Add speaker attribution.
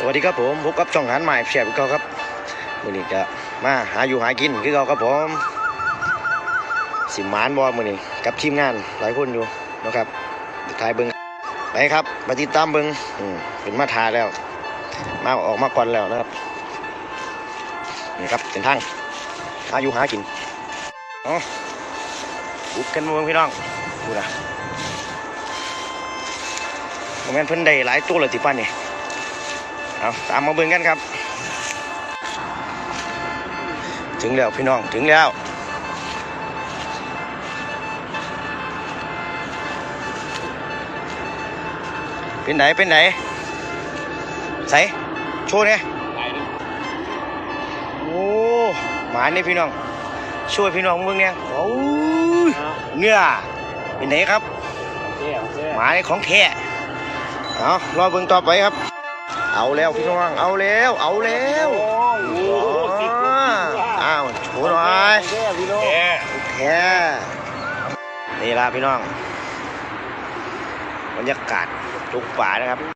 Speaker 1: สวัสดีครับผมพบกับช่องอาหารใหม่แชร์พี่เก่าครับมือนี้ก็มาหาอยู่หากินคือเก่าครับผมสิมานบ่มื้อนี้กับทีมงานหลายคนอยู่นะครับทายเบิงไปครับมาติดตามเบิงอืเป็นมาทาแล้ว มาออกมาก่อนแล้วนะครับนี่ครับเส้นทางหาอยู่หากินอ๋อบุกกันมาเบิ่งพี่น้องดูนะโมเมนเพิ่นได้หลายตัวเลยติป้านนี่ เอาตามมาเบิ่งกันครับ ถึงแล้วพี่น้องถึงแล้วเป็นไหนเป็นไหนใส่โชว์เนี่ยโอ้หมานี่พี่น้อง ช่วยพี่น้องมึงเนี่ยโอ้ยเนื้อเป็นไหนครับหมานี่ของแท้เอารอเบิ่งต่อไปครับ เอาแล้วพี่น้อง เอาแล้ว เอาแล้วอ้าวโชว์หน่อยแค่นี่ละพี่น้องบรรยากาศทุกป่านะครับ